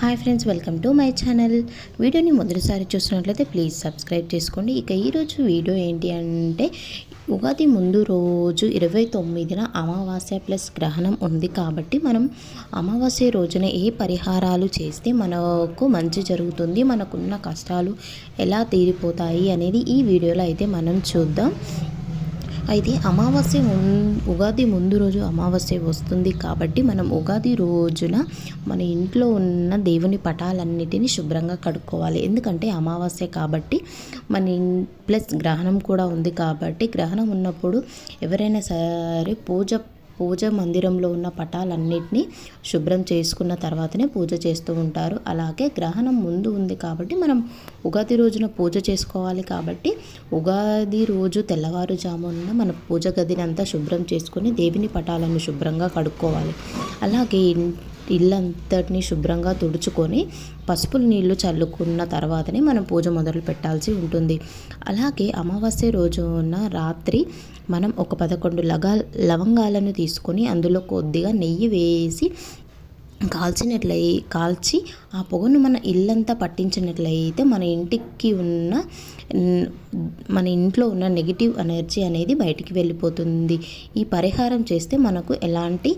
Hi friends welcome to my channel. వీడియోని మొదటిసారి చూసినట్లయితే ప్లీజ్ సబ్స్క్రైబ్ చేసుకోండి. ఇక ఈరోజు వీడియో ఏంటి అంటే ఉగాది ముందు రోజు ఇరవై తొమ్మిదిన అమావాస్య ప్లస్ గ్రహణం ఉంది కాబట్టి మనం అమావాస్య రోజున ఏ పరిహారాలు చేస్తే మనకు మంచి జరుగుతుంది మనకున్న కష్టాలు ఎలా తీరిపోతాయి అనేది ఈ వీడియోలో అయితే మనం చూద్దాం. అయితే అమావాస్య ఉగాది ముందు రోజు అమావాస్య వస్తుంది కాబట్టి మనం ఉగాది రోజున మన ఇంట్లో ఉన్న దేవుని పటాలన్నిటినీ శుభ్రంగా కడుక్కోవాలి. ఎందుకంటే అమావాస్య కాబట్టి మన ప్లస్ గ్రహణం కూడా ఉంది కాబట్టి గ్రహణం ఉన్నప్పుడు ఎవరైనా సరే పూజ పూజ మందిరంలో ఉన్న పటాలన్నింటినీ శుభ్రం చేసుకున్న తర్వాతనే పూజ చేస్తూ ఉంటారు. అలాగే గ్రహణం ముందు ఉంది కాబట్టి మనం ఉగాది రోజున పూజ చేసుకోవాలి కాబట్టి ఉగాది రోజు తెల్లవారుజామున మన పూజ గదిని అంతా శుభ్రం చేసుకొని దేవిని పటాలను శుభ్రంగా కడుక్కోవాలి. అలాగే ఇల్లంతటిని శుభ్రంగా తుడుచుకొని పసుపులు నీళ్ళు చల్లుకున్న తర్వాతనే మనం పూజ మొదలు పెట్టాల్సి ఉంటుంది. అలాగే అమావాస్య రోజున రాత్రి మనం ఒక పదకొండు లగా లవంగాలను తీసుకొని అందులో కొద్దిగా నెయ్యి వేసి కాల్చినట్లయి కాల్చి ఆ పొగను మన ఇల్లంతా పట్టించినట్లయితే మన ఇంటికి ఉన్న మన ఇంట్లో ఉన్న నెగిటివ్ ఎనర్జీ అనేది బయటికి వెళ్ళిపోతుంది. ఈ పరిహారం చేస్తే మనకు ఎలాంటి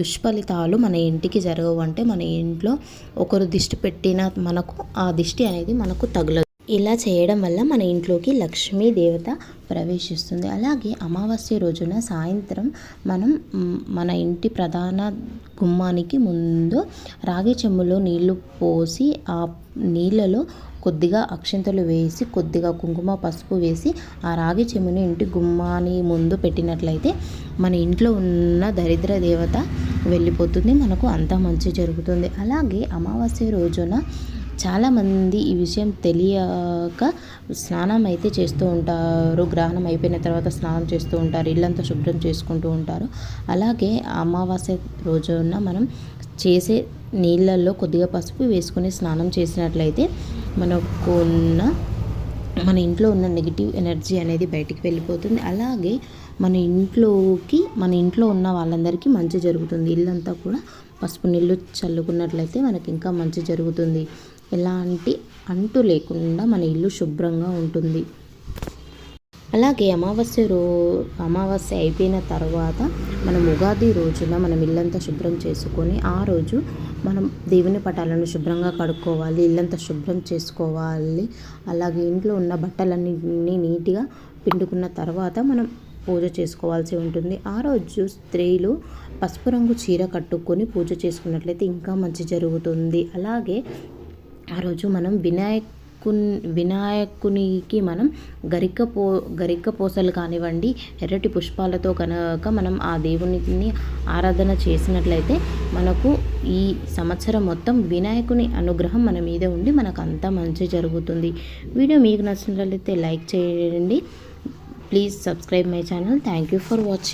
దుష్ఫలితాలు మన ఇంటికి జరగవు అంటే మన ఇంట్లో ఒకరు దిష్టి పెట్టిన మనకు ఆ దిష్టి అనేది మనకు తగులదు. ఇలా చేయడం వల్ల మన ఇంట్లోకి లక్ష్మీ దేవత ప్రవేశిస్తుంది. అలాగే అమావాస్య రోజున సాయంత్రం మనం మన ఇంటి ప్రధాన గుమ్మానికి ముందు రాగి చెమ్ములో నీళ్ళు పోసి ఆ నీళ్ళలో కొద్దిగా అక్షంతలు వేసి కొద్దిగా కుంకుమ పసుపు వేసి ఆ రాగి చెమ్ముని ఇంటి గుమ్మాని ముందు పెట్టినట్లయితే మన ఇంట్లో ఉన్న దరిద్ర దేవత వెళ్ళిపోతుంది. మనకు అంతా మంచి జరుగుతుంది. అలాగే అమావాస్య రోజున చాలామంది ఈ విషయం తెలియక స్నానం అయితే చేస్తూ ఉంటారు. గ్రహణం అయిపోయిన తర్వాత స్నానం చేస్తూ ఉంటారు. ఇల్లంతా శుభ్రం చేసుకుంటూ ఉంటారు. అలాగే అమావాస్య రోజున మనం చేసే నీళ్ళల్లో కొద్దిగా పసుపు వేసుకొని స్నానం చేసినట్లయితే మనకు ఉన్న మన ఇంట్లో ఉన్న నెగిటివ్ ఎనర్జీ అనేది బయటికి వెళ్ళిపోతుంది. అలాగే మన ఇంట్లోకి మన ఇంట్లో ఉన్న వాళ్ళందరికీ మంచి జరుగుతుంది. ఇల్లంతా కూడా పసుపు నీళ్ళు చల్లుకున్నట్లయితే మనకి ఇంకా మంచి జరుగుతుంది. ఎలాంటి అంటు లేకుండా మన ఇల్లు శుభ్రంగా ఉంటుంది. అలాగే అమావాస్య రో అమావాస్య అయిపోయిన తర్వాత మనం ఉగాది రోజున మనం ఇల్లంతా శుభ్రం చేసుకొని ఆ రోజు మనం దేవుని పటాలను శుభ్రంగా కడుక్కోవాలి ఇల్లంతా శుభ్రం చేసుకోవాలి. అలాగే ఇంట్లో ఉన్న బట్టలన్నీ నీట్గా పిండుకున్న తర్వాత మనం పూజ చేసుకోవాల్సి ఉంటుంది. ఆ రోజు స్త్రీలు పసుపు రంగు చీర కట్టుకొని పూజ చేసుకున్నట్లయితే ఇంకా మంచి జరుగుతుంది. అలాగే ఆ రోజు మనం వినాయకు వినాయకునికి మనం గరిక పో గరిక పూసలు కానివ్వండి ఎర్రటి పుష్పాలతో కనుక మనం ఆ దేవునికి ఆరాధన చేసినట్లయితే మనకు ఈ సంవత్సరం మొత్తం వినాయకుని అనుగ్రహం మన మీద ఉండి మనకు అంతా మంచి జరుగుతుంది. వీడియో మీకు నచ్చినట్లయితే లైక్ చేయండి. Please subscribe my channel. Thank you for watching.